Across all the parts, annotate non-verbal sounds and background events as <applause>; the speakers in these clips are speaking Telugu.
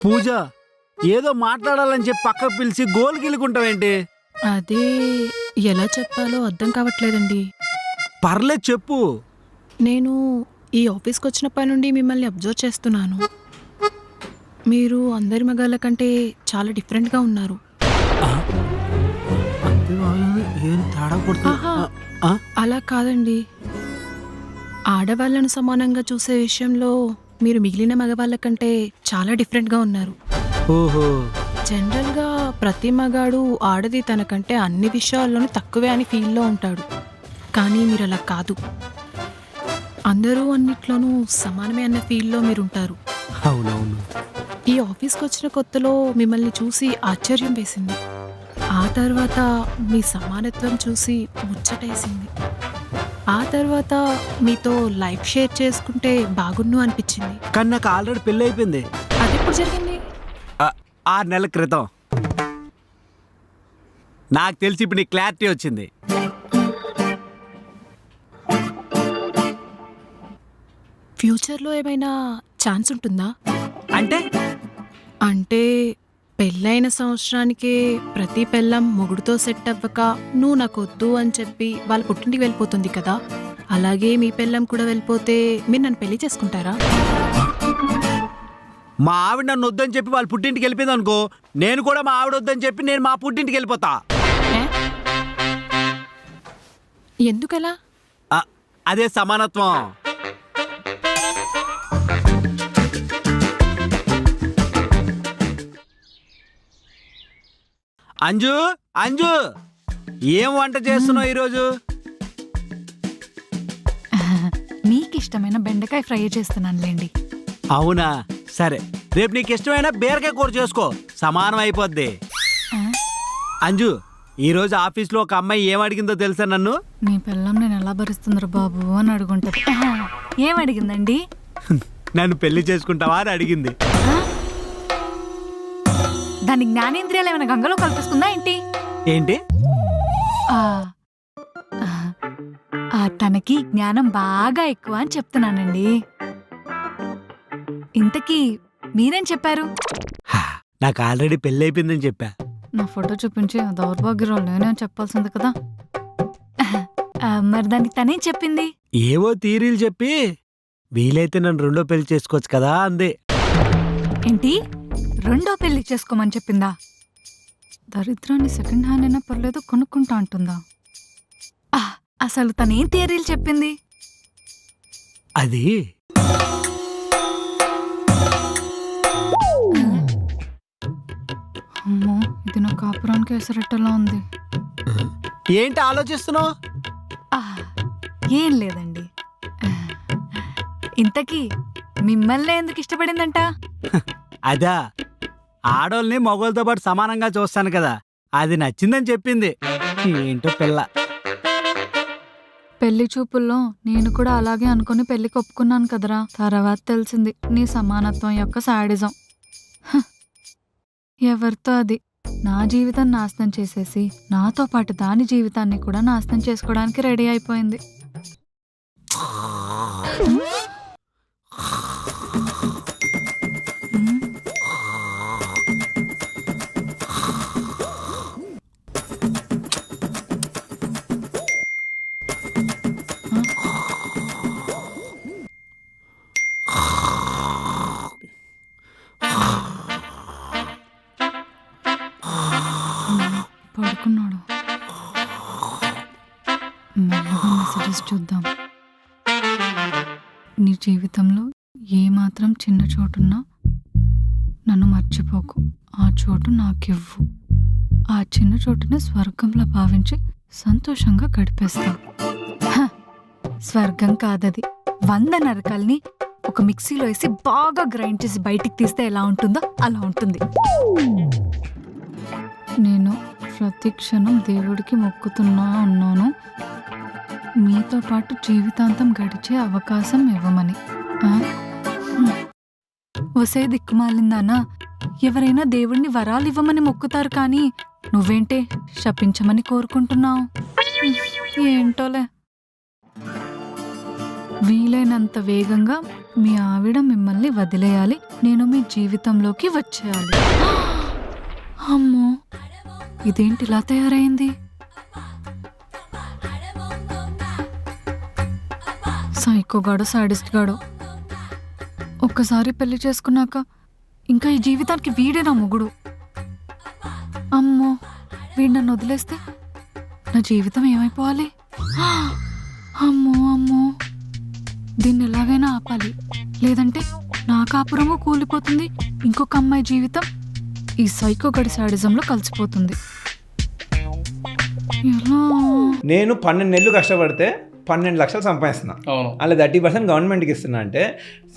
పూజ ఏదో మాట్లాడాలని చెప్పి పక్కకు పిలిచి గోలు గిలుకుంటావేంటి అదే ఎలా చెప్పాలో అర్థం కావట్లేదండి. పర్లేదు చెప్పు. నేను ఈ ఆఫీస్కి వచ్చినప్పటి నుండి మిమ్మల్ని అబ్జర్వ్ చేస్తున్నాను. మీరు అందరి మగాళ్ళ కంటే చాలా డిఫరెంట్గా ఉన్నారు? ఆహా. అలా కాదండి. ఆడవాళ్ళను సమానంగా చూసే విషయంలో మీరు మిగిలిన మగవాళ్ళ కంటే చాలా డిఫరెంట్గా ఉన్నారు. ఓహో. జనరల్గా ప్రతి మగాడు ఆడది తనకంటే అన్ని విషయాల్లోనూ తక్కువే అని ఫీల్లో ఉంటాడు. కానీ మీరు అలా కాదు. అందరూ అన్నిట్లోనూ సమానమే అన్న ఫీల్లో మీరు ఉంటారు అవునవును. ఈ ఆఫీస్కి వచ్చిన కొత్తలో మిమ్మల్ని చూసి ఆశ్చర్యం వేసింది. ఆ తర్వాత మీ సమానత్వం చూసి ముచ్చటేసింది. ఆ తర్వాత మీతో లైఫ్ షేర్ చేసుకుంటే బాగున్ను అనిపించింది. కానీ నాకు ఆల్రెడీ పెళ్ళి అయిపోయింది. అది ఎప్పుడు జరిగింది? ఆ, ఆరు నెలల క్రితం. నాకు తెలిసి ఇప్పుడు నీ క్లారిటీ వచ్చింది. ఫ్యూచర్లో ఏమైనా ఛాన్స్ ఉంటుందా? అంటే? అంటే పెళ్ళైన సంవత్సరానికే ప్రతి పెళ్ళం మొగుడుతో సెట్ అవ్వక నువ్వు నాకు వద్దు అని చెప్పి వాళ్ళ పుట్టింటికి వెళ్ళిపోతుంది కదా. అలాగే మీ పెళ్ళం కూడా వెళ్ళిపోతే మీరు నన్ను పెళ్ళి చేసుకుంటారా? మా ఆవిడ నన్ను వద్దని చెప్పి వాళ్ళ పుట్టింటికి వెళ్ళిపోయింది అనుకో నేను కూడా మా ఆవిడ వద్దని చెప్పి నేను మా పుట్టింటికి వెళ్ళిపోతా? ఎందుకలా? అదే సమానత్వం. అంజు అంజు! ఏం వంట చేస్తున్నావు ఈరోజు? <laughs> మీకు ఇష్టమైన బెండకాయ ఫ్రై చేస్తున్నానులేండి. అవునా? సరే. రేపు నీకు ఇష్టమైన బీరకాయ కూర చేసుకో. సమానం అయిపోద్ది? అంజు ఈరోజు ఆఫీస్లో ఒక అమ్మాయి ఏం అడిగిందో తెలుసా నన్ను? నీ పిల్లం నేను ఎలా భరిస్తుందిరా బాబు అని అడుగుంటది. <laughs> ఏం అడిగిందండి? <laughs> నన్ను పెళ్ళి చేసుకుంటావా అని అడిగింది? దాని జ్ఞానేంద్రియాలు ఏమైనా గంగలో కల్పిస్తుందా ఏంటి? ఏంటి? తనకి జ్ఞానం బాగా ఎక్కువ అని చెప్తున్నానండి. ఇంతకీ మీరేం చెప్పారు? నాకు ఆల్రెడీ పెళ్ళి అయిపోయిందని చెప్పా. నా ఫోటో చూపించి దౌర్భాగ్యరాలు నేనేం చెప్పాల్సింది కదా. మరి దానికి తనేం చెప్పింది? ఏవో తీరీలు చెప్పి వీలైతే నన్ను రెండో పెళ్ళి చేసుకోవచ్చు కదా అంది. ఏంటి? రెండో పెళ్ళి చేసుకోమని చెప్పిందా? దరిద్రాన్ని సెకండ్ హ్యాండ్ అయినా పర్లేదు కొనుక్కుంటా అంటుందా? అసలు తనేం థియరీలు చెప్పింది? అది. అమ్మో ఇది నా కాపురానికి ఎసరట్టలా ఉంది. ఏంటి ఆలోచిస్తున్నావు? ఏం లేదండి. ఇంతకీ మిమ్మల్ని ఎందుకు ఇష్టపడిందంట? అదా. ఆడోల్ని మొగోళ్ళతో పాటు సమానంగా చూస్తాను కదా. అది నచ్చిందని చెప్పింది. ఏంటో పిల్ల. పెళ్ళి చూపుల్లో నేను కూడా అలాగే అనుకుని పెళ్ళికి ఒప్పుకున్నాను కదరా. తర్వాత తెలిసింది నీ సమానత్వం యొక్క సాడిజం. ఎవరితో అది? నా జీవితం నాశనం చేసేసి నాతో పాటు దాని జీవితాన్ని కూడా నాశనం చేసుకోవడానికి రెడీ అయిపోయింది. పడుకున్నాడు మెసేజెస్ చూద్దాం. నీ జీవితంలో ఏ మాత్రం చిన్న చోటున్నా నన్ను మర్చిపోకు. ఆ చోటు నాకివ్వు. ఆ చిన్న చోటుని స్వర్గంలో భావించి సంతోషంగా గడిపేస్తా. స్వర్గం కాదది. వంద నరకాల్ని ఒక మిక్సీలో వేసి బాగా గ్రైండ్ చేసి బయటికి తీస్తే ఎలా ఉంటుందో అలా ఉంటుంది. నేను ప్రతి క్షణం దేవుడికి మొక్కుతున్నా అన్నాను. మీతో పాటు జీవితాంతం గడిచే అవకాశం ఇవ్వమని. ఆ? ఒసే దిక్కుమాలిందానా? ఎవరైనా దేవుణ్ణి వరాలు ఇవ్వమని మొక్కుతారు కానీ నువ్వేంటే శపించమని కోరుకుంటున్నావు? ఏంటోలే? వీలైనంత వేగంగా మీ ఆవిడ మిమ్మల్ని వదిలేయాలి. నేను మీ జీవితంలోకి వచ్చేయాలి. <gasps> అమ్మో! ఇదేంటి ఇలా తయారైంది? సైకో గాడో సాడిస్ట్ గాడో. ఒక్కసారి పెళ్ళి చేసుకున్నాక ఇంకా ఈ జీవితానికి వీడే నా మొగుడు. అమ్మో వీడు నన్ను వదిలేస్తే నా జీవితం ఏమైపోవాలి? అమ్మో అమ్మో. దీన్ని ఎలాగైనా ఆపాలి. లేదంటే నా కాపురము కూలిపోతుంది. ఇంకొక అమ్మాయి జీవితం ఈ సైకో గడి సాడిజంలో కలిసిపోతుంది. నేను పన్నెండు నెలలు కష్టపడితే పన్నెండు లక్షలు సంపాదిస్తున్నా. అలా థర్టీ పర్సెంట్ గవర్నమెంట్కి ఇస్తున్నా అంటే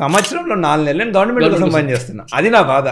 సంవత్సరంలో నాలుగు నెలలు నేను గవర్నమెంట్ Government సంపాదన చేస్తున్నా అది నా బాధ.